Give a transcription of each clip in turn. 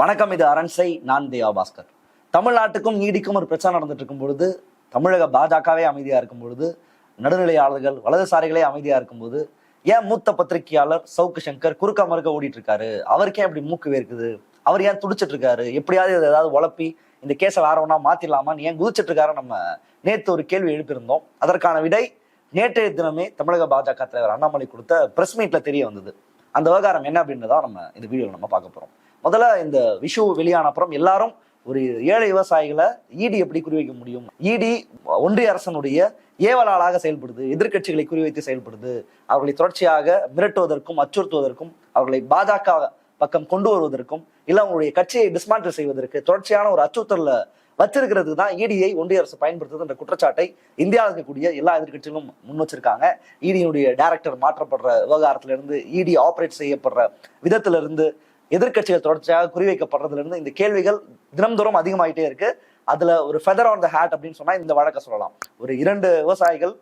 வணக்கம் இது அரண்சை நான் தேவா பாஸ்கர். தமிழ்நாட்டுக்கும் நீடிக்கும் ஒரு பிரச்சனை நடந்துட்டு இருக்கும் பொழுது தமிழக பாஜகவே அமைதியா இருக்கும் பொழுது நடுநிலையாளர்கள் வலதுசாரிகளே அமைதியா இருக்கும்போது ஏன் மூத்த பத்திரிகையாளர் சவுக்கு சங்கர் குறுக்க மறுக்க ஓடிட்டு இருக்காரு அவருக்கே அப்படி மூக்கு வேர்க்குது? அவர் ஏன் துடிச்சிட்டு இருக்காரு எப்படியாவது இதை ஏதாவது உழப்பி இந்த கேஸை வேற ஒன்றா மாத்திடலாமான்னு ஏன் குதிச்சிட்டு இருக்காரு நம்ம நேற்று ஒரு கேள்வி எழுப்பியிருந்தோம். அதற்கான விடை நேற்றைய தினமே தமிழக பாஜக தலைவர் அண்ணாமலை கொடுத்த பிரஸ் மீட்ல தெரிய வந்தது. அந்த விவகாரம் என்ன அப்படின்றத நம்ம இந்த வீடியோவில் நம்ம பார்க்க போறோம். முதல்ல இந்த விஷு வெளியான அப்புறம் எல்லாரும் ஒரு ஏழை விவசாயிகளை ஈடி எப்படி குறிவைக்க முடியும்? ஈடி ஒன்றிய அரசனுடைய ஏவலாளாக செயல்படுது எதிர்க்கட்சிகளை குறிவைத்து செயல்படுது. அவர்களை தொடர்ச்சியாக மிரட்டுவதற்கும் அச்சுறுத்துவதற்கும் அவர்களை பாஜக பக்கம் கொண்டு வருவதற்கும் இல்ல அவங்களுடைய கட்சியை டிஸ்மாண்டில் செய்வதற்கு தொடர்ச்சியான ஒரு அச்சுறுத்தல வச்சிருக்கிறது தான் இடியை ஒன்றிய அரசு பயன்படுத்துது என்ற குற்றச்சாட்டை இந்தியாவில் இருக்கக்கூடிய எல்லா எதிர்க்கட்சிகளும் முன் வச்சிருக்காங்க. இடியினுடைய டைரக்டர் மாற்றப்படுற விவகாரத்திலிருந்து இடி ஆபரேட் செய்யப்படுற விதத்திலிருந்து எதிர்கட்சிகள் தொடர்ச்சியாக குறிவைக்கப்படுறதுல இருந்து இந்த கேள்விகள் தினம்தோறும் அதிகமாயிட்டே இருக்கு. அதுல ஒரு ஃபெதர் ஆன் த ஹேட் அப்படின்னு சொன்னா இந்த வழக்கை சொல்லலாம். ஒரு இரண்டு விவசாயிகள்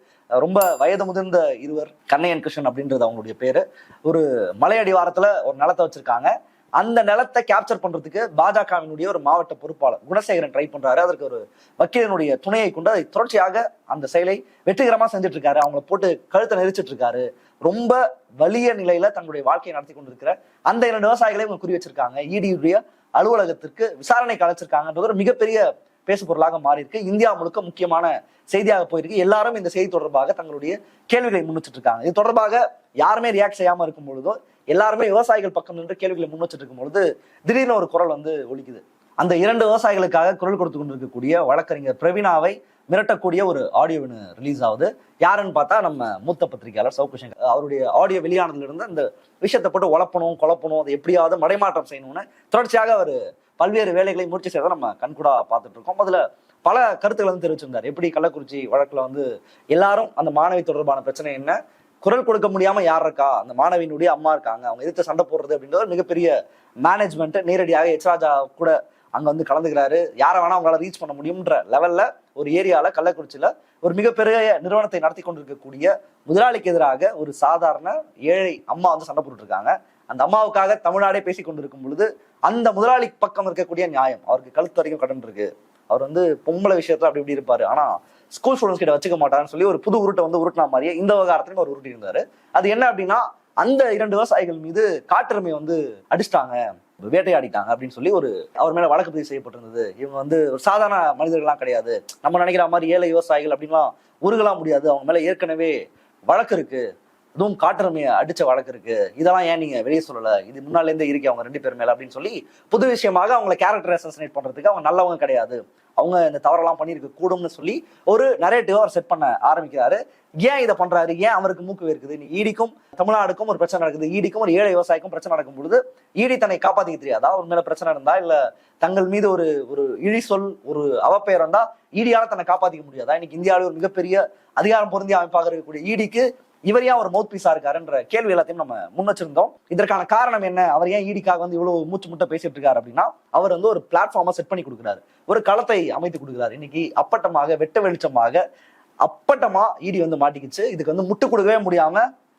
ரொம்ப வயது முதிர்ந்த இருவர் கண்ணையன் கிருஷ்ணன் அப்படின்றது அவங்களுடைய பேரு. ஒரு மலையடிவாரத்துல ஒரு நிலத்தை வச்சிருக்காங்க. அந்த நிலத்தை கேப்சர் பண்றதுக்கு பாஜகவினுடைய ஒரு மாவட்ட பொறுப்பாளர் குணசேகரன் ட்ரை பண்றாரு. அதற்கு ஒரு வக்கீலனுடைய துணையை கொண்டு அதை தொடர்ச்சியாக அந்த செயலை வெற்றிகரமா செஞ்சுட்டு இருக்காரு அவங்கள போட்டு கழுத்தை நெரிச்சிட்டு இருக்காரு ரொம்ப வலிய நிலையில தங்களுடைய வாழ்க்கையை நடத்தி கொண்டிருக்கிற அந்த இரண்டு விவசாயிகளை இவங்க குறி வச்சிருக்காங்க. இடியுடைய அலுவலகத்திற்கு விசாரணைக்கு அழைச்சிருக்காங்கன்றது ஒரு மிகப்பெரிய பேசு பொருளாக மாறி இருக்கு இந்தியா முழுக்க முக்கியமான செய்தியாக போயிருக்கு. எல்லாரும் இந்த செய்தி தொடர்பாக தங்களுடைய கேள்விகளை முன்னிச்சிட்டு இருக்காங்க இது தொடர்பாக யாருமே ரியாக்ட் செய்யாம இருக்கும் பொழுதோ எல்லாருமே விவசாயிகள் பக்கம் நின்று கேள்விகளை முன் வச்சுட்டு இருக்கும் பொழுது திடீர்னு ஒரு குரல் வந்து ஒழிக்குது அந்த இரண்டு விவசாயிகளுக்காக குரல் கொடுத்து கொண்டிருக்கக்கூடிய வழக்கறிஞர் பிரவீனாவை மிரட்டக்கூடிய ஒரு ஆடியோ ரிலீஸ் ஆகுது. யாருன்னு பார்த்தா நம்ம மூத்த பத்திரிகையாளர் சவுக்கு அவருடைய ஆடியோ வெளியானதுலேருந்து அந்த விஷயத்தை போட்டு உழப்பணும் குழப்பணும் அதை எப்படியாவது மடைமாற்றம் செய்யணும்னு தொடர்ச்சியாக அவர் பல்வேறு வேலைகளை முயற்சி செய்யறதை நம்ம கண்கூடா பார்த்துட்டு இருக்கோம் அதில் பல கருத்துக்களை வந்து தெரிவிச்சிருந்தார். எப்படி கள்ளக்குறிச்சி வழக்கில் வந்து எல்லாரும் அந்த மாணவி தொடர்பான பிரச்சனை என்ன குரல் கொடுக்க முடியாம யார் இருக்கா? அந்த மாணவியினுடைய அம்மா இருக்காங்க. அவங்க எதிர்த்து சண்டை போடுறது அப்படின்றது மிகப்பெரிய மேனேஜ்மெண்ட் நேரடியாக எச் கூட அங்க வந்து கலந்துக்கிறாரு. யாரை வேணா அவங்களால ரீச் பண்ண முடியும்ன்ற லெவல்ல ஒரு ஏரியால கள்ளக்குறிச்சியில ஒரு மிகப்பெரிய நிறுவனத்தை நடத்தி கொண்டிருக்கக்கூடிய முதலாளிக்கு எதிராக ஒரு சாதாரண ஏழை அம்மா வந்து சண்டை போட்டுட்டு இருக்காங்க அந்த அம்மாவுக்காக தமிழ்நாடே பேசி கொண்டிருக்கும் பொழுது அந்த முதலாளி பக்கம் இருக்கக்கூடிய நியாயம். அவருக்கு கழுத்து வரைக்கும் கடன் இருக்கு. அவர் வந்து பொம்பளை விஷயத்துல அப்படி இப்படி இருப்பாரு. ஆனா ஸ்கூல் ஸ்டூடெண்ட்ஸ் கிட்ட வச்சுக்க மாட்டாருன்னு சொல்லி ஒரு புது உருட்டை வந்து உருட்டின மாதிரியே இந்த விவகாரத்துலையும் அவர் உருட்டி இருந்தாரு அது என்ன அப்படின்னா அந்த இரண்டு விவசாயிகள் மீது காட்டுரிமை வந்து அடிச்சிட்டாங்க வேட்டையாடிட்டாங்க அப்படின்னு சொல்லி ஒரு அவர் மேல வழக்கு பதிவு செய்யப்பட்டிருந்தது. இவங்க வந்து ஒரு சாதாரண மனிதர்கள்லாம் கிடையாது. நம்ம நினைக்கிற மாதிரி ஏழை விவசாயிகள் அப்படின்லாம் உருகலாம் முடியாது. அவங்க மேல ஏற்கனவே வழக்கு இருக்கு. இதுவும் காட்டுரிமையை அடிச்ச வழக்கு இருக்கு. இதெல்லாம் ஏன் நீங்க வெளியே சொல்லல? இது முன்னாலேருந்தே இருக்கு அவங்க ரெண்டு பேர் மேல அப்படின்னு சொல்லி புது விஷயமாக அவங்கள கேரக்டர் அசசினேட் பண்றதுக்கு அவங்க நல்லவங்க கிடையாது. அவங்க இந்த தவறெல்லாம் பண்ணியிருக்க கூடும்னு சொல்லி ஒரு நரேட்டிவ் அவர் செட் பண்ண ஆரம்பிக்கிறாரு. ஏன் இதை பண்றாரு? ஏன் அவருக்கு மூக்கு இருக்குது ஈடிக்கும் தமிழ்நாடுக்கும் ஒரு பிரச்சனை நடக்குது. ஈடிக்கும் ஒரு ஏழை விவசாயிக்கும் பிரச்சனை நடக்கும் பொழுது ஈடி தன்னை காப்பாத்திக்க தெரியாதா? அவர் மேல பிரச்சனை இருந்தா இல்ல தங்கள் மீது ஒரு ஒரு இழி சொல் ஒரு அவப்பெயர் இருந்தா ஈடியால தன்னை காப்பாத்திக்க முடியாதா? இன்னைக்கு இந்தியாவில் ஒரு மிகப்பெரிய அதிகாரம் பொருந்திய அமைப்பாக இருக்கக்கூடிய ஈடிக்கு இவர் ஏன் ஒரு மவுத் பீஸா இருக்காருன்ற கேள்வி எல்லாத்தையும் நம்ம முன்னச்சிருந்தோம் இதற்கான காரணம் என்ன? அவர் ஏன் ஈடிக்காக வந்து இவ்வளவு மூச்சு முட்டை பேசிட்டு இருக்காரு அப்படின்னா அவர் வந்து ஒரு பிளாட்ஃபார்மை செட் பண்ணி கொடுக்குறாரு. ஒரு களத்தை அமைத்து கொடுக்குறாரு. இன்னைக்கு அப்பட்டமாக வெட்ட வெளிச்சமாக அப்பட்டமா ஈடி வந்து மாட்டிக்கிச்சு. இதுக்கு வந்து முட்டு கொடுக்கவே முடியாம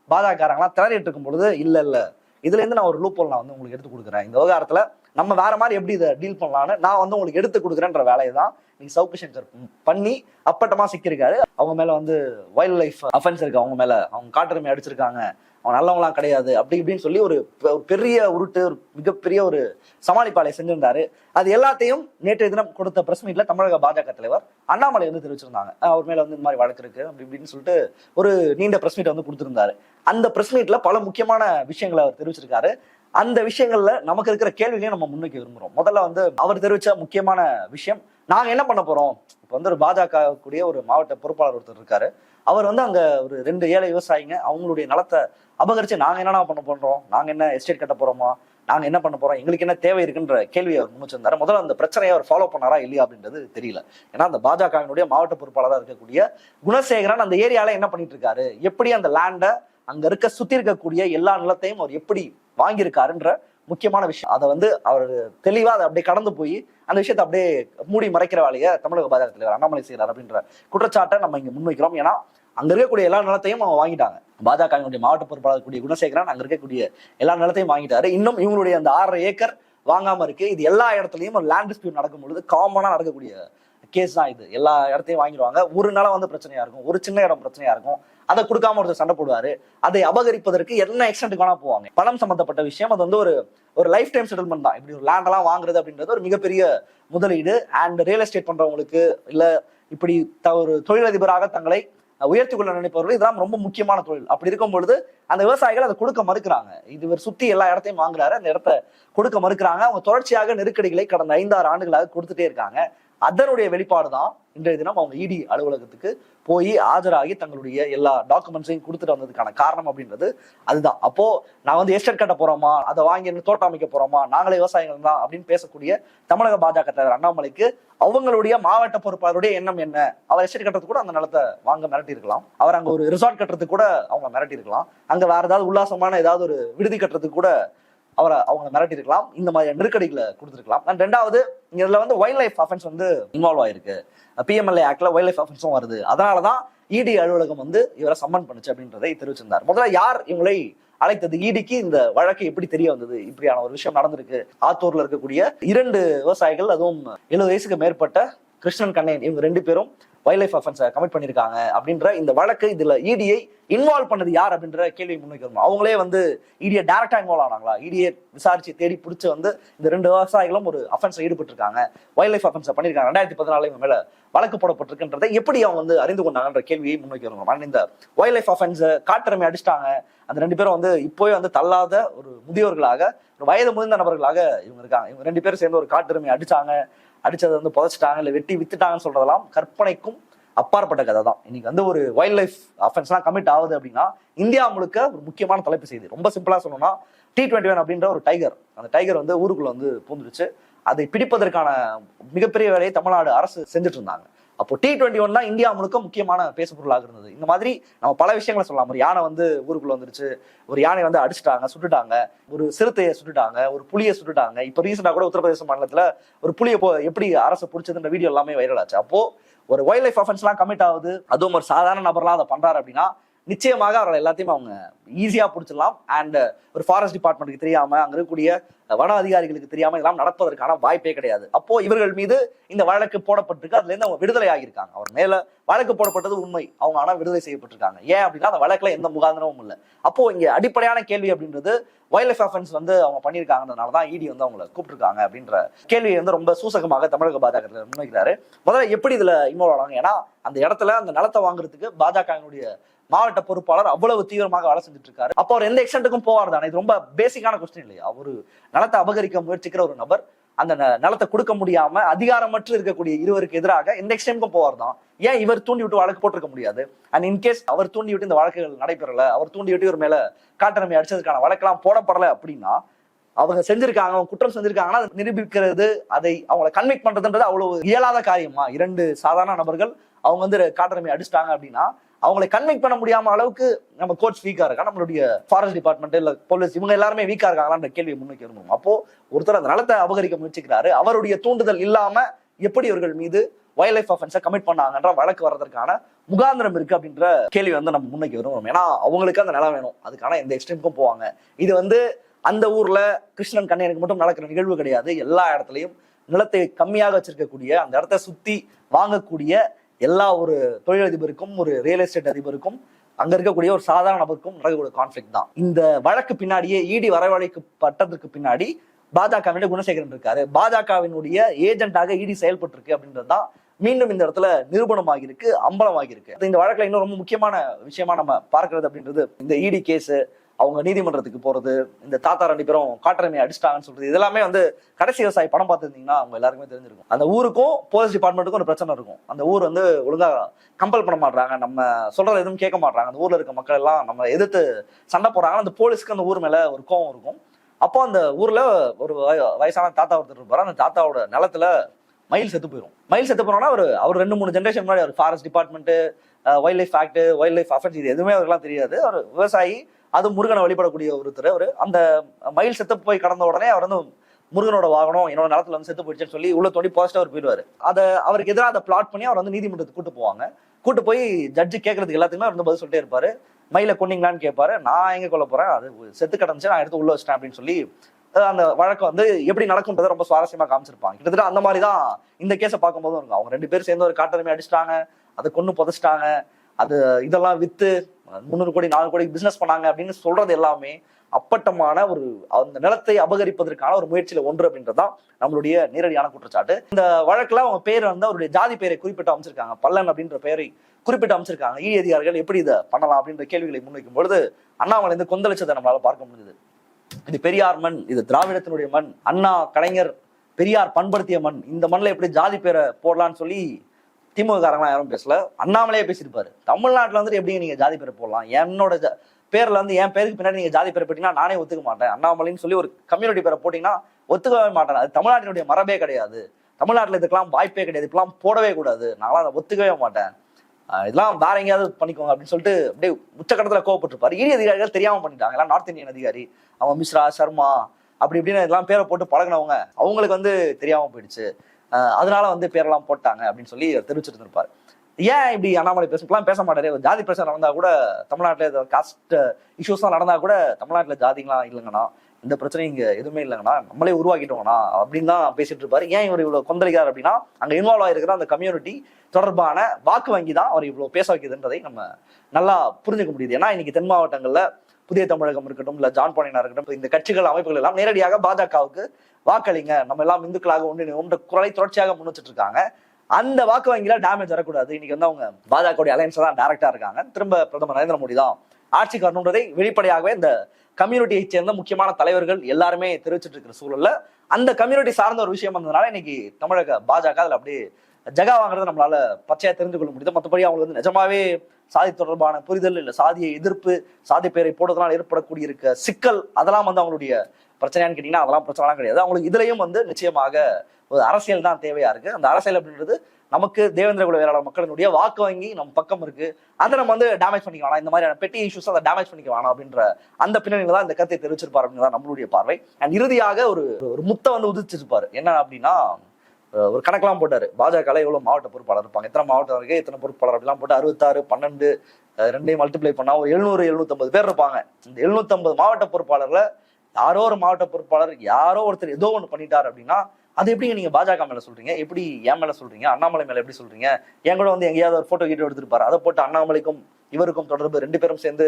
பாஜகக்காரங்களாம் திணறிட்டு இருக்கும் பொழுது இல்ல இல்ல. இதுல இருந்து நான் ஒரு லூப்போல் நான் வந்து உங்களுக்கு எடுத்து கொடுக்குறேன். இந்த விவகாரத்துல நம்ம வேற மாதிரி எப்படி இதை டீல் பண்ணலான்னு நான் வந்து உங்களுக்கு எடுத்து கொடுக்குறேன்ற வேலையை தான் நீங்க சவுக்கு சங்கர் பண்ணி அப்பட்டமா சிக்கியிருக்காரு. அவங்க மேல வந்து வைல்ட் லைஃப் அஃபென்ஸ் இருக்கு. அவங்க மேல அவங்க காட்டுரிமை அடிச்சிருக்காங்க. அவன் நல்லவங்களாம் கிடையாது. அப்படி இப்படின்னு சொல்லி ஒரு பெரிய உருட்டு ஒரு மிகப்பெரிய ஒரு சமாளிப்பாலை செஞ்சிருந்தாரு. அது எல்லாத்தையும் நேற்றைய தினம் கொடுத்த பிரஸ் மீட்ல தமிழக பாஜக தலைவர் அண்ணாமலை வந்து தெரிவிச்சிருந்தாங்க. அவர் மேல வந்து இந்த மாதிரி வழக்கு இருக்கு. அப்படி இப்படின்னு சொல்லிட்டு ஒரு நீண்ட பிரஸ் மீட் வந்து கொடுத்திருந்தாரு. அந்த பிரஸ் மீட்ல பல முக்கியமான விஷயங்களை அவர் தெரிவிச்சிருக்காரு. அந்த விஷயங்கள்ல நமக்கு இருக்கிற கேள்விகளையும் நம்ம முன்வைக்க விரும்புகிறோம் முதல்ல வந்து அவர் தெரிவித்த முக்கியமான விஷயம் நாங்க என்ன பண்ண போறோம்? இப்போ வந்து ஒரு பாஜக கூடிய ஒரு மாவட்ட பொறுப்பாளர் ஒருத்தர் இருக்காரு. அவர் வந்து அங்க ஒரு ரெண்டு ஏழை விவசாயிங்க அவங்களுடைய நிலத்தை அபகரிச்சு நாங்க என்னென்ன பண்ண போறோம்? நாங்க என்ன எஸ்டேட் கட்ட போறோமா? நாங்க என்ன பண்ண போறோம்? எங்களுக்கு என்ன தேவை இருக்குன்ற கேள்வியை அவர் முன்வச்சிருந்தாரு முதல்ல அந்த பிரச்சனையை அவர் ஃபாலோ பண்ணாரா இல்லையா அப்படின்றது தெரியல. ஏன்னா அந்த பாஜகவினுடைய மாவட்ட பொறுப்பாளராக இருக்கக்கூடிய குணசேகரன் அந்த ஏரியால என்ன பண்ணிட்டு இருக்காரு? எப்படி அந்த லேண்டை அங்க இருக்க சுத்தி இருக்கக்கூடிய எல்லா நிலத்தையும் அவர் எப்படி வாங்கியிருக்காருன்ற முக்கியமான விஷயம். அதை வந்து அவர் தெளிவாக அதை அப்படியே கடந்து போய் அந்த விஷயத்தை அப்படியே மூடி மறைக்கிற வேலையை தமிழக பாஜக தலைவர் அண்ணாமலை செய்கிறார் அப்படின்ற குற்றச்சாட்டை நம்ம இங்கே முன்வைக்கிறோம். ஏன்னா அங்கே இருக்கக்கூடிய எல்லா நிலத்தையும் அவங்க வாங்கிட்டாங்க. பாஜக மாவட்ட பொறுப்பாளர் கூடிய குணசேகரன் அங்கே இருக்கக்கூடிய எல்லா நிலத்தையும் வாங்கிட்டாரு. இன்னும் இவங்களுடைய அந்த ஆறரை ஏக்கர் வாங்காம இருக்கு. இது எல்லா இடத்துலையும் ஒரு லேண்ட் டிஸ்பியூட் நடக்கும் பொழுது காமனாக நடக்கக்கூடிய கேஸ் தான் இது. எல்லா இடத்தையும் வாங்கிடுவாங்க. ஒரு நிலம் வந்து பிரச்சனையா இருக்கும். ஒரு சின்ன இடம் பிரச்சனையா இருக்கும். அதை கொடுக்காம ஒருத்தர் சண்டை போடுவாரு. அதை அபகரிப்பதற்கு என்ன எக்ஸ்டென்ட் வேணா போவாங்க. பணம் சம்பந்தப்பட்ட விஷயம் அது வந்து ஒரு ஒரு லைஃப் டைம் செட்டில்மெண்ட் தான். இப்படி ஒரு லேண்ட் எல்லாம் வாங்குறது அப்படின்றது ஒரு மிகப்பெரிய முதலீடு. அண்ட் ரியல் எஸ்டேட் பண்றவங்களுக்கு இல்ல இப்படி த- ஒரு தொழிலதிபராக தங்களை உயர்த்தி கொள்ள நினைப்பவர்கள் இதெல்லாம் ரொம்ப முக்கியமான தொழில். அப்படி இருக்கும் பொழுது அந்த விவசாயிகள் அதை கொடுக்க மறுக்கிறாங்க. இது இவர் சுத்தி எல்லா இடத்தையும் வாங்குறாரு. அந்த இடத்த கொடுக்க மறுக்கிறாங்க. அவங்க தொடர்ச்சியாக நெருக்கடிகளை கடந்த ஐந்தாறு ஆண்டுகளாக கொடுத்துட்டே இருக்காங்க. அதனுடைய வெளிப்பாடு தான் இன்றைய தினம் அவங்க இடி அலுவலகத்துக்கு போய் ஆஜராகி தங்களுடைய எல்லா டாக்குமெண்ட்ஸையும் கொடுத்துட்டு வந்ததுக்கான காரணம் அப்படின்றது அதுதான். அப்போ நான் வந்து எஸ்டேட் கட்ட போறோமா? அதை வாங்கி தோட்டம் அமைக்க போறோமா? நாங்களே விவசாயிகள் தான் அப்படின்னு பேசக்கூடிய தமிழக பாஜக தலைவர் அண்ணாமலைக்கு அவங்களுடைய மாவட்ட பொறுப்பாளருடைய எண்ணம் என்ன? அவர் எஸ்டேட் கட்டுறது கூட அந்த நிலத்தை வாங்க மிரட்டி இருக்கலாம் அவர் அங்க ஒரு ரிசார்ட் கட்டுறதுக்கு கூட அவங்க மிரட்டி இருக்கலாம் அங்க வேற ஏதாவது உல்லாசமான ஏதாவது ஒரு விடுதி கட்டுறதுக்கு கூட அவரை அவங்க மிரட்டி இருக்கலாம் இந்த மாதிரி நெருக்கடிகளை கொடுத்துருக்கலாம். அண்ட் ரெண்டாவது இதுல வந்து வைல்ட் லைஃப் அஃபென்ஸ் வந்து இன்வால்வ் ஆயிருக்கு. பிஎம்எல்ஏ ஆக்ட்ல வைல்ட் லைஃப் அஃபென்ஸும் வருது. அதனாலதான் இடி அலுவலகம் வந்து இவரை சம்மன் பண்ணுச்சு அப்படின்றதை தெரிவிச்சிருந்தார். முதல்ல யார் இவங்களை அழைத்தது? இடிக்கு இந்த வழக்கு எப்படி தெரிய வந்தது? இப்படியான ஒரு விஷயம் நடந்திருக்கு. ஆத்தூர்ல இருக்கக்கூடிய இரண்டு விவசாயிகள் அதுவும் எழுபது வயசுக்கு மேற்பட்ட கிருஷ்ணன் கண்ணையன் இவங்க ரெண்டு பேரும் வைல்ட் லைஃப் அஃபென்ஸை கமிட் பண்ணியிருக்காங்க அப்படின்ற இந்த வழக்கு இதுல இடியை இன்வால்வ் பண்ணது யார் அப்படின்ற கேள்வி முன்வைக்கணும் அவங்களே வந்து இடியை டேரக்டா இன்வால்வ் ஆனாங்களா? இடியை விசாரிச்சு தேடி பிடிச்சி வந்து இந்த ரெண்டு விவசாயிகளும் ஒரு அஃபென்ஸ்ல ஈடுபட்டிருக்காங்க. வைல்ட் லைஃப் அஃபென்ஸை பண்ணியிருக்காங்க ரெண்டாயிரத்தி பதினாலு இவங்க மேல வழக்கு போடப்பட்டிருக்குன்றதை எப்படி அவங்க வந்து அறிந்து கொண்டாங்கன்ற கேள்வியை முன்வைக்கணும் ஆனால் இந்த வைல்ட் லைஃப் அஃபென்ஸ் காட்டுறமை அடிச்சிட்டாங்க. அந்த ரெண்டு பேரும் வந்து இப்போவே வந்து தள்ளாத ஒரு முதியோர்களாக ஒரு வயது முதிர்ந்த நபர்களாக இவங்க இருக்காங்க. இவங்க ரெண்டு பேரும் சேர்ந்து ஒரு காட்டுரிமை அடிச்சாங்க. அடிச்சதை வந்து புதைச்சிட்டாங்க இல்லை வெட்டி வித்துட்டாங்கன்னு சொல்றதெல்லாம் கற்பனைக்கும் அப்பாற்பட்ட கதை தான் இன்னைக்கு வந்து ஒரு வைல்ட் லைஃப் அஃபென்ஸ்லாம் கமிட் ஆகுது அப்படின்னா இந்தியா முழுக்க ஒரு முக்கியமான தலைப்பு செய்தி. ரொம்ப சிம்பிளா சொல்லணும்னா டி டுவெண்ட்டி ஒன் அப்படின்ற ஒரு டைகர் அந்த டைகர் வந்து ஊருக்குள்ள வந்து பூந்துருச்சு. அதை பிடிப்பதற்கான மிகப்பெரிய வேலையை தமிழ்நாடு அரசு செஞ்சுட்டு இருந்தாங்க. அப்போ டி டுவெண்ட்டி ஒன் தான் இந்தியா முழுக்க முக்கியமான பேசுபொருளாக இருந்தது. இந்த மாதிரி நம்ம பல விஷயங்களை சொல்லலாம். ஒரு யானை வந்து ஊருக்குள்ள வந்துருச்சு. ஒரு யானை வந்து அடிச்சிட்டாங்க சுட்டுட்டாங்க. ஒரு சிறுத்தையை சுட்டுட்டாங்க ஒரு புலியை சுட்டுட்டாங்க. இப்போ ரீசெண்டாக கூட உத்தரப்பிரதேச மாநிலத்துல ஒரு புலியை போ எப்படி அரசு பிடிச்சதுன்ற வீடியோ எல்லாமே வைரல் ஆச்சு. அப்போ ஒரு வைல்ட் லைஃப் அஃபென்ஸ்லாம் கமிட் ஆகுது. அதுவும் ஒரு சாதாரண நபர்லாம் அதை பண்றாரு அப்படின்னா நிச்சயமாக அவர்கள் எல்லாத்தையும் அவங்க ஈஸியா பிடிச்சிடலாம். அண்ட் uh, ஒரு ஃபாரஸ்ட் டிபார்ட்மெண்ட்டுக்கு தெரியாம அங்க இருக்கக்கூடிய வன அதிகாரிகளுக்கு தெரியாம இதெல்லாம் நடப்பதற்கான வாய்ப்பே கிடையாது. அப்போ இவர்கள் மீது இந்த வழக்கு போடப்பட்டிருக்கு. அதுல இருந்து அவங்க விடுதலை ஆகியிருக்காங்க. அவர் மேல வழக்கு போடப்பட்டது உண்மை. அவங்க ஆனா விடுதலை செய்யப்பட்டிருக்காங்க. ஏன் அப்படின்னா அந்த வழக்குல எந்த முகாந்திரமும் இல்லை. அப்போ இங்க அடிப்படையான கேள்வி அப்படின்றது வைல்ட் லைஃப் அஃபென்ஸ் வந்து அவங்க பண்ணியிருக்காங்கன்றதுனால தான் இடி வந்து அவங்களை கூப்பிட்டுருக்காங்க அப்படின்ற கேள்வியை வந்து ரொம்ப சூசகமாக தமிழக பாஜக முன்வைக்கிறாரு. முதல்ல எப்படி இதில் இன்வால்வ் ஆனாங்க? ஏன்னா அந்த இடத்துல அந்த நிலத்தை வாங்குறதுக்கு பாஜகவினுடைய மாவட்ட பொறுப்பாளர் அவ்வளவு தீவிரமாக வேலை செஞ்சுட்டு இருக்காரு அப்போ அவர் எந்த எக்ஸ்டென்ட்டுக்கும் போவார் தானே? இது ரொம்ப பேசிக்கான கொஸ்டின் இல்லையா? அவர் நிலத்தை அபகரிக்க முயற்சிக்கிற ஒரு நபர் அந்த ந- நிலத்தை கொடுக்க முடியாம அதிகாரமற்று இருக்கக்கூடிய இருவருக்கு எதிராக எந்த எக்ஸ்டென்ட்க்கும் போவார் தான்? ஏன் இவர் தூண்டி விட்டு வழக்கு போட்டிருக்க முடியாது? அண்ட் இன்கேஸ் அவர் தூண்டி விட்டு இந்த வழக்குகள் நடைபெறல அவர் தூண்டி விட்டு இவர் மேல காட்டணமை அடிச்சதுக்கான வழக்கெல்லாம் போடப்படல அப்படின்னா அவங்க செஞ்சிருக்காங்க அவங்க குற்றம் செஞ்சிருக்காங்கன்னா அதை நிரூபிக்கிறது அதை அவங்கள கன்விக் பண்றதுன்றது அவ்வளவு இயலாத காரியமா? இரண்டு சாதாரண நபர்கள் அவங்க வந்து காட்டணமை அடிச்சிட்டாங்க அப்படின்னா அவங்களை கன்விக் பண்ண முடியாம அளவுக்கு நம்ம கோர்ட்ஸ் வீக்கா இருக்கா நம்மளுடைய ஃபாரஸ்ட் டிபார்ட்மெண்ட் இல்ல போலீஸ் இவங்க எல்லாருமே வீக்கா இருக்காங்களான்ற கேள்வியை முன்னுக்கு இருந்தோம் அப்போ ஒருத்தர் அந்த நிலத்தை அபகரிக்க முயற்சிக்கிறாரு. அவருடைய தூண்டுதல் இல்லாம எப்படி இவர்கள் மீது வைல்ட் லைஃப் அஃபென்ஸை கமிட் பண்ணாங்கன்ற வழக்கு வர்றதுக்கான முகாந்திரம் இருக்கு அப்படின்ற கேள்வி வந்து நம்ம முன்வைக்க வரும் ஏன்னா அவங்களுக்கு அந்த நிலம் வேணும். அதுக்கான எந்த எக்ஸ்ட்ரீமுக்கும் போவாங்க. இது வந்து அந்த ஊர்ல கிருஷ்ணன் கண்ணையனுக்கு மட்டும் நடக்கிற நிகழ்வு கிடையாது. எல்லா இடத்துலையும் நிலத்தை கம்மியாக வச்சிருக்கக்கூடிய அந்த இடத்த சுத்தி வாங்கக்கூடிய எல்லா ஒரு தொழிலதிபருக்கும் ஒரு ரியல் எஸ்டேட் அதிபருக்கும் அங்க இருக்கக்கூடிய ஒரு சாதாரண நபருக்கும் நடக்கக்கூடிய கான்ஃபிளிக் தான். இந்த வழக்கு பின்னாடியே இடி வரவழைக்கப்பட்டதற்கு பின்னாடி பாஜகவினுடைய குணசேகரன் இருக்காரு. பாஜகவினுடைய ஏஜென்ட்டாக இடி செயல்பட்டு இருக்கு அப்படின்றது தான் மீண்டும் இந்த இடத்துல நிரூபணமாகி இருக்கு அம்பலமாகி இருக்கு இந்த வழக்குல இன்னும் ரொம்ப முக்கியமான விஷயமா நம்ம பார்க்கறது அப்படின்றது இந்த இடி கேஸ் அவங்க நீதிமன்றத்துக்கு போறது இந்த தாத்தா ரெண்டு பேரும் காட்டரமை அடிச்சிட்டாங்கன்னு சொல்றது இதெல்லாமே வந்து கடைசி விவசாயி படம் பார்த்துருந்தீங்கன்னா அவங்க எல்லாருக்குமே தெரிஞ்சிருக்கும். அந்த ஊருக்கும் போலீஸ் டிபார்ட்மெண்ட்டுக்கும் ஒரு பிரச்சனை இருக்கும். அந்த ஊர் வந்து ஒழுங்கா கம்பல் பண்ண மாட்டாங்க நம்ம சொல்றது எதுவும் கேட்க மாட்டாங்க அந்த ஊர்ல இருக்க மக்கள் எல்லாம் நம்ம எதிர்த்து சண்டை போடுறாங்க. அந்த போலீஸ்க்கு அந்த ஊர் மேல ஒரு கோவம் இருக்கும். அப்போ அந்த ஊர்ல ஒரு வய- வயசான தாத்தா ஒருத்தர் இருப்பாரு. அந்த தாத்தாவோட நிலத்துல மயில் செத்து போயிடும் மயில் செத்து போனோம்னா அவர் அவர் ரெண்டு மூணு ஜென்ரேஷன் முன்னாடி அவர் forest department wildlife act wildlife offence இது எதுவுமே அவருக்குலாம் தெரியாது. அவர் விவசாயி அது முருகனை வழிபடக்கூடிய ஒருத்தர். அவர் அந்த மயில் செத்து போய் கடந்த உடனே அவர் வந்து முருகனோட வாகனம் என்னோட நிலத்துல வந்து செத்து போயிடுச்சுன்னு சொல்லி உள்ள தோண்டி பாசிட்டிவ் அவர் போயிடுவாரு. அதை அவருக்கு எதிராக அதை பிளாட் பண்ணி அவர் வந்து நீதிமன்றத்துக்கு கூட்டு போவாங்க. கூட்டு போய் ஜட்ஜு கேட்கறதுக்கு எல்லாத்துக்குமே அவர் வந்து பதில் சொல்லிட்டே இருப்பாரு. மயில கொன்னீங்களான்னு கேட்பாரு நான் எங்க கொல்ல போறேன்? அது செத்து கிடந்துச்சு நான் எடுத்து உள்ள வச்சிட்டேன் அப்படின்னு சொல்லி அந்த வழக்கம் வந்து எப்படி நடக்கும்ன்றதை ரொம்ப சுவாரஸ்யமா காமிச்சிருப்பாங்க. கிட்டத்தட்ட அந்த மாதிரி தான் இந்த கேஸை பார்க்கும்போதும் இருக்கும். அவங்க ரெண்டு பேரும் சேர்ந்து ஒரு காட்டெருமை அடிச்சிட்டாங்க. அதை கொண்டு புதைச்சிட்டாங்க. அது இதெல்லாம் வித்து முந்நூறு கோடி நாலு கோடி பிசினஸ் பண்ணாங்க அப்படின்னு சொல்றது எல்லாமே அப்பட்டமான ஒரு அந்த நிலத்தை அபகரிப்பதற்கான ஒரு முயற்சியில ஒன்று அப்படின்றதுதான் நம்மளுடைய நேரடியான குற்றச்சாட்டு. இந்த வழக்குல அவங்க பேர் வந்து அவருடைய ஜாதி பெயரை குறிப்பிட்டு அமைச்சிருக்காங்க. பல்லன் அப்படின்ற பெயரை குறிப்பிட்டு அமைச்சிருக்காங்க. இ அதிகாரிகள் எப்படி இதை பண்ணலாம் அப்படின்ற கேள்விகளை முன்வைக்கும் பொழுது அண்ணாமலை இந்த கொந்தளிச்சதை நம்மளால பார்க்க முடியுது இது பெரியார் மண் இது திராவிடத்தினுடைய மண் அண்ணா கலைஞர் பெரியார் பண்படுத்திய மண். இந்த மண்ணில் எப்படி ஜாதி பேரை போடலான்னு சொல்லி திமுககாரங்களாம் யாரும் பேசல. அண்ணாமலையே பேசியிருப்பாரு. தமிழ்நாட்டில் வந்துட்டு எப்படி நீங்கள் ஜாதி பேரை போடலாம்? என்னோட பேரில் வந்து என் பேருக்கு பின்னாடி நீங்கள் ஜாதி பேரை போட்டிங்கன்னா நானே ஒத்துக்க மாட்டேன். அண்ணாமலைன்னு சொல்லி ஒரு கம்யூனிட்டி பேரை போட்டிங்கன்னா ஒத்துக்கவே மாட்டேன். அது தமிழ்நாட்டினுடைய மரபே கிடையாது. தமிழ்நாட்டில் இதுக்கெல்லாம் வாய்ப்பே கிடையாது. இப்பெல்லாம் போடவே கூடாது. நான்லாம் அதை ஒத்துக்கவே மாட்டேன். இதெல்லாம் வேற எங்கேயாவது பண்ணிக்கோங்க அப்படின்னு சொல்லிட்டு அப்படியே உச்சக்கட்டத்தில் கோவப்பட்டிருப்பாரு. இடி அதிகாரிகள் தெரியாம பண்ணிட்டாங்க. எல்லாம் நார்த் இந்தியன் அதிகாரி அவன் மிஸ்ரா சர்மா அப்படி இப்படின்னு இதெல்லாம் பேரை போட்டு பழகினவங்க அவங்களுக்கு வந்து தெரியாம போயிடுச்சு. ஆஹ் அதனால வந்து பேரெல்லாம் போட்டாங்க அப்படின்னு சொல்லி தெரிவிச்சிட்டு இருந்திருப்பாரு ஏன் இப்படி அண்ணாமலை பேசலாம் பேச மாட்டாரு? ஜாதி பிரச்சனை நடந்தா கூட தமிழ்நாட்டுல காஸ்ட் இஷ்யூஸ்லாம் நடந்தா கூட தமிழ்நாட்டுல ஜாதிங்களாம் இல்லைங்கண்ணா. இந்த பிரச்சனை இங்க எதுவுமே இல்லைங்கண்ணா. நம்மளே உருவாக்கிட்டோங்கண்ணா. அப்படின்னு தான் பேசிட்டு இருப்பாரு. ஏன் இவர் இவ்வளவு கொந்தளிக்கிறார் அப்படின்னா அங்க இன்வால்வ் ஆயிருக்கிற அந்த கம்யூனிட்டி தொடர்பான வாக்கு வங்கி தான் அவர் இவ்வளவு பேச வைக்குதுன்றதை நம்ம நல்லா புரிஞ்சுக்க முடியுது. ஏன்னா இன்னைக்கு தென் மாவட்டங்கள்ல புதிய தமிழகம் இருக்கட்டும் இல்ல ஜான் பாண்டியனா இருக்கட்டும் இந்த கட்சிகள் அமைப்புகள் எல்லாம் நேரடியாக பாஜகவுக்கு வாக்களிங்க. நம்ம எல்லாம் இந்துக்களாக ஒன்று குரலை தொடர்ச்சியாக முன் இருக்காங்க. அந்த வாக்கு வங்கியில டேமேஜ் வரக்கூடாது. இன்னைக்கு வந்து அவங்க பாஜகவுடைய அலையன்ஸ் தான் டேரக்டா இருக்காங்க. திரும்ப பிரதமர் நரேந்திர மோடி தான் ஆட்சிக்கு வரணுன்றதை வெளிப்படையாகவே இந்த கம்யூனிட்டியை சேர்ந்த முக்கியமான தலைவர்கள் எல்லாருமே தெரிவிச்சிட்டு இருக்கிற சூழல்ல அந்த கம்யூனிட்டி சார்ந்த ஒரு விஷயம் வந்ததுனால இன்னைக்கு தமிழக பாஜக அதில் அப்படியே ஜகா வாங்குறத நம்மளால பச்சையா தெரிந்து கொள்ள முடியுது. மற்றபடி அவங்களுக்கு வந்து நிஜமாவே சாதி தொடர்பான புரிதல் இல்லை சாதிய எதிர்ப்பு சாதி பேரை போடுறதுனால ஏற்படக்கூடிய இருக்க சிக்கல் அதெல்லாம் வந்து அவங்களுடைய பிரச்சனையான்னு கேட்டீங்கன்னா அதெல்லாம் பிரச்சனைலாம் கிடையாது. அவங்களுக்கு இதுலயும் வந்து நிச்சயமாக ஒரு அரசியல் தான் தேவையா இருக்கு. அந்த அரசியல் அப்படின்றது நமக்கு தேவேந்திர குல வேளாளர் மக்களினுடைய வாக்கு வங்கி நம்ம பக்கம் இருக்கு. அதை நம்ம வந்து டேமேஜ் பண்ணிக்க வேணாம். இந்த மாதிரியான பெட்டி இஷ்யூஸ் அதை டேமேஜ் பண்ணிக்க வேணாம் அப்படின்ற அந்த பின்னணியில தான் இந்த கருத்தை தெரிவிச்சிருப்பாரு அப்படிங்கிறதா நம்மளுடைய பார்வை. அண்ட் இறுதியாக ஒரு ஒரு முத்தை வந்து உதிச்சிருப்பாரு என்ன அப்படின்னா ஒரு கணக்கெல்லாம் போட்டாரு. பாஜக எவ்வளவு மாவட்ட பொறுப்பாளர் இருப்பாங்க. எத்தனை மாவட்டம் இருக்கு எத்தனை பொறுப்பாளர் அப்படிலாம் போட்டு அறுபத்தாறு பன்னெண்டு ரெண்டையும் மல்டிப்ளை பண்ணா ஒரு எழுநூறு எழுநூத்தம்பது பேர் இருப்பாங்க. இந்த எழுநூத்தம்பது மாவட்ட பொறுப்பாளர்ல யாரோ ஒரு மாவட்ட பொறுப்பாளர் யாரோ ஒருத்தர் ஏதோ ஒன்று பண்ணிட்டார் அப்படின்னா அது எப்படிங்க நீங்க பாஜக மேல சொல்றீங்க? எப்படி என் மேல சொல்றீங்க? அண்ணாமலை மேல எப்படி சொல்றீங்க? என் கூட வந்து எங்கேயாவது ஒரு போட்டோ கீட்டோ எடுத்துருப்பாரு அதை போட்டு அண்ணாமலைக்கும் இவருக்கும் தொடர்பு ரெண்டு பேரும் சேர்ந்து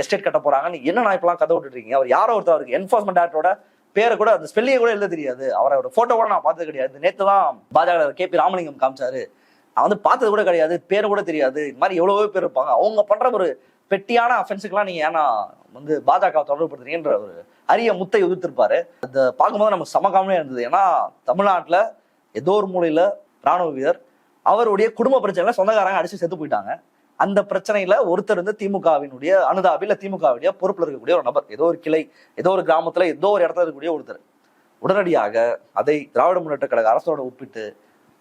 எஸ்டேட் கட்ட போறாங்கன்னு என்ன நான் இப்பெல்லாம் கதை விட்டுட்டு இருக்கீங்க அவர் யாரோ ஒருத்தர் அவருக்கு என்ஃபோர்ஸ்மெண்ட் ஆக்டோட பேரை கூட அந்த ஸ்பெல்லிங்கை கூட எழுத தெரியாது. அவரோட போட்டோ கூட நான் பார்த்தது கிடையாது. நேற்று தான் பாஜக கே பி ராமலிங்கம் காமிச்சாரு. நான் வந்து பார்த்தது கூட கிடையாது. பேரை கூட தெரியாது. இது மாதிரி எவ்வளவோ பேர் இருப்பாங்க. அவங்க பண்ற ஒரு பெட்டியான அஃபென்ஸுக்கெல்லாம் நீங்க ஏன்னா வந்து பாஜக தொடர்புப்படுத்துறீங்கன்ற ஒரு அரிய முத்தை உதிர்த்திருப்பாரு. அதை பார்க்கும்போது நமக்கு சமகாமலே இருந்தது. ஏன்னா தமிழ்நாட்டில் ஏதோ ஒரு மூலையில ராணுவ வீரர் அவருடைய குடும்ப பிரச்சனைல சொந்தக்காரங்க அடிச்சு செத்து போயிட்டாங்க. அந்த பிரச்சனையில ஒருத்தர் வந்து திமுகவினுடைய அனுதாபி இல்ல திமுகவுடைய பொறுப்புல இருக்கக்கூடிய ஒரு நபர் ஏதோ ஒரு கிளை ஏதோ ஒரு கிராமத்துல ஏதோ ஒரு இடத்துல இருக்கக்கூடிய ஒருத்தர். உடனடியாக அதை திராவிட முன்னேற்ற கழக அரசோட ஒப்பிட்டு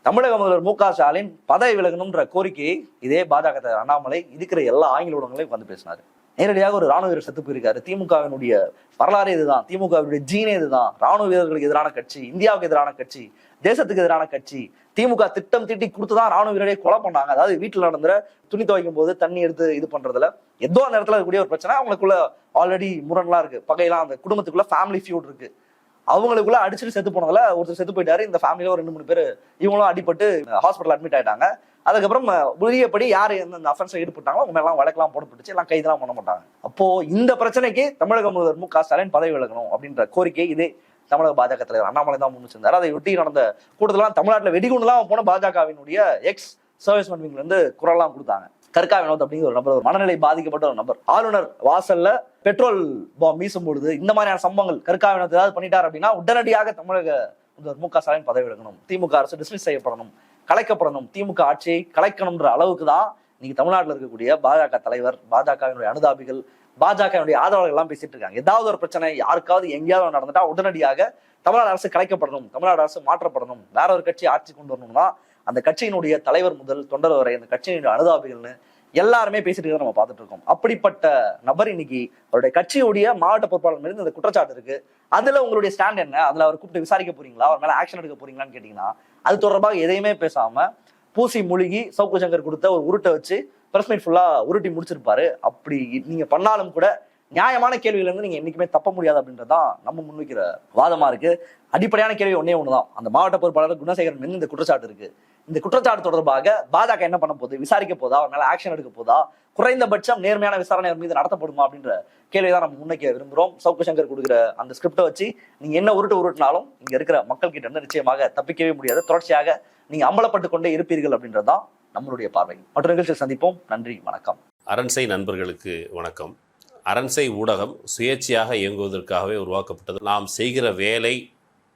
தமிழக முதல்வர் மு க ஸ்டாலின் பதவி விலகணும்ன்ற கோரிக்கையை இதே பாஜக தலைவர் அண்ணாமலை இருக்கிற எல்லா ஆங்கில ஊடகங்களையும் வந்து பேசினாரு. நேரடியாக ஒரு ராணுவ வீரர் செத்து போயிருக்காரு. திமுகவினுடைய வரலாறு இதுதான். திமுகவினுடைய ஜீனே இதுதான். ராணுவ வீரர்களுக்கு எதிரான கட்சி இந்தியாவுக்கு எதிரான கட்சி தேசத்துக்கு எதிரான கட்சி. திமுக திட்டம் தீட்டி கொடுத்துதான் ராணுவ வீரரை கொலை பண்ணாங்க. அதாவது வீட்டுல நடந்துற துணி துவைக்கும் போது தண்ணி எடுத்து இது பண்றதுல ஏதோ அந்த இடத்துல இருக்கக்கூடிய ஒரு பிரச்சனை? அவங்களுக்குள்ள ஆல்ரெடி முரண்லாம் இருக்கு. பகையெல்லாம் அந்த குடும்பத்துக்குள்ள ஃபேமிலி ஃபியூட் இருக்கு. அவங்களுக்குள்ள அடிச்சுட்டு செத்து போனதுல ஒருத்தர் செத்து போயிட்டாரு. இந்த ஃபேமிலியில ஒரு ரெண்டு மூணு பேர் இவங்களும் அடிபட்டு ஹாஸ்பிட்டல் அட்மிட் ஆயிட்டாங்க. அதுக்கப்புறம் உரியபடி யார் எந்த அஃபென்ஸை ஈடுபட்டாங்களோ அவங்க எல்லாம் வழக்கெல்லாம் போடப்பட்டுச்சு. எல்லாம் கைதெல்லாம் பண்ண மாட்டாங்க. அப்போ இந்த பிரச்சனைக்கு தமிழக முதல்வர் மு க ஸ்டாலின் பதவி விலகணும் அப்படின்ற கோரிக்கை இதே தமிழக பாஜக தலைவர் அண்ணாமலை தான் முன்னிச்சிருந்தார் அதை ஒட்டி நடந்த கூட்டத்தெல்லாம் தமிழ்நாட்டில் வெடிகுண்டுலாம் போன பாஜகவினுடைய எக்ஸ் சர்வீஸ் விங்ல இருந்து குரல்லாம் கொடுத்தாங்க. கற்கா வினோத் அப்படிங்கிற ஒரு நபர் ஒரு மனநிலை பாதிக்கப்பட்ட ஒரு நபர். ஆளுநர் வாசல்ல பெட்ரோல் பாம் வீசும் பொழுது இந்த மாதிரியான சம்பவங்கள் கற்கா வினோத் ஏதாவது பண்ணிட்டார் அப்படின்னா உடனடியாக தமிழக முதல்வர் மு க ஸ்டாலின் பதவி விலகணும். திமுக அரசு டிஸ்மிஸ் செய்யப்படணும் கலைக்கப்படணும். திமுக ஆட்சியை கலைக்கணும்ன்ற அளவுக்கு தான் இன்னைக்கு தமிழ்நாட்டில் இருக்கக்கூடிய பாஜக தலைவர் பாஜகவினுடைய அனுதாபிகள் பாஜகவினுடைய ஆதரவாளர்கள் எல்லாம் பேசிட்டு இருக்காங்க. ஏதாவது ஒரு பிரச்சனை யாருக்காவது எங்கேயாவது நடந்துட்டா உடனடியாக தமிழ்நாடு அரசு கலைக்கப்படணும் தமிழ்நாடு அரசு மாற்றப்படணும். வேற ஒரு கட்சி ஆட்சி கொண்டு வரணும்னா அந்த கட்சியினுடைய தலைவர் முதல் தொண்டர் வரை அந்த கட்சியினுடைய அனுதாபிகள்னு எல்லாருமே பேசிட்டு இருக்கிறத நம்ம பார்த்துட்டு இருக்கோம். அப்படிப்பட்ட நபர் இன்னைக்கு அவருடைய கட்சியுடைய மாவட்ட பொறுப்பாளர் மீது இந்த குற்றச்சாட்டு இருக்கு. அதுல உங்களுடைய ஸ்டாண்ட் என்ன? அதுல அவர் கூப்பிட்டு விசாரிக்க போறீங்களா? அவர் மேல ஆக்ஷன் எடுக்க போறீங்களான்னு கேட்டீங்கன்னா அது தொடர்பாக எதையுமே பேசாம பூசி முழுகி சவுக்கு சங்கர் கொடுத்த ஒரு உருட்டை வச்சு பிரஸ் மீட் ஃபுல்லா உருட்டி முடிச்சிருப்பாரு. அப்படி நீங்க பண்ணாலும் கூட நியாயமான கேள்வியில இருந்து நீங்க என்னைக்குமே தப்ப முடியாது அப்படின்றதான் நம்ம முன்வைக்கிற வாதமா இருக்கு. அடிப்படையான கேள்வி ஒன்னே ஒண்ணுதான். அந்த மாவட்ட பொறுப்பாளர் குணசேகரன் மீது இந்த குற்றச்சாட்டு இருக்கு. இந்த குற்றச்சாட்டு தொடர்பாக பாஜக என்ன பண்ண போகுது? விசாரிக்க போதா? அவர் மேல ஆக்ஷன் எடுக்க போதா? குறைந்தபட்சம் நேர்மையான விசாரணை அவர் மீது நடத்தப்படுமா அப்படின்ற கேள்விதான் நம்ம முன்னைக்க விரும்புகிறோம் சவுக்கு சங்கர் கொடுக்குற அந்த ஸ்கிரிப்டை வச்சு நீங்க என்ன உருட்டு உருட்டினாலும் இங்க இருக்கிற மக்கள் கிட்ட இருந்து நிச்சயமாக தப்பிக்கவே முடியாது. தொடர்ச்சியாக நீங்க அம்பலப்பட்டு கொண்டே இருப்பீர்கள் அப்படின்றதான் நம்மளுடைய பார்வை. மற்ற நிகழ்ச்சியில் சந்திப்போம். நன்றி. வணக்கம். அரண்சை நண்பர்களுக்கு வணக்கம். அரண்சை ஊடகம் சுயேட்சையாக இயங்குவதற்காகவே உருவாக்கப்பட்டது. நாம் செய்கிற வேலை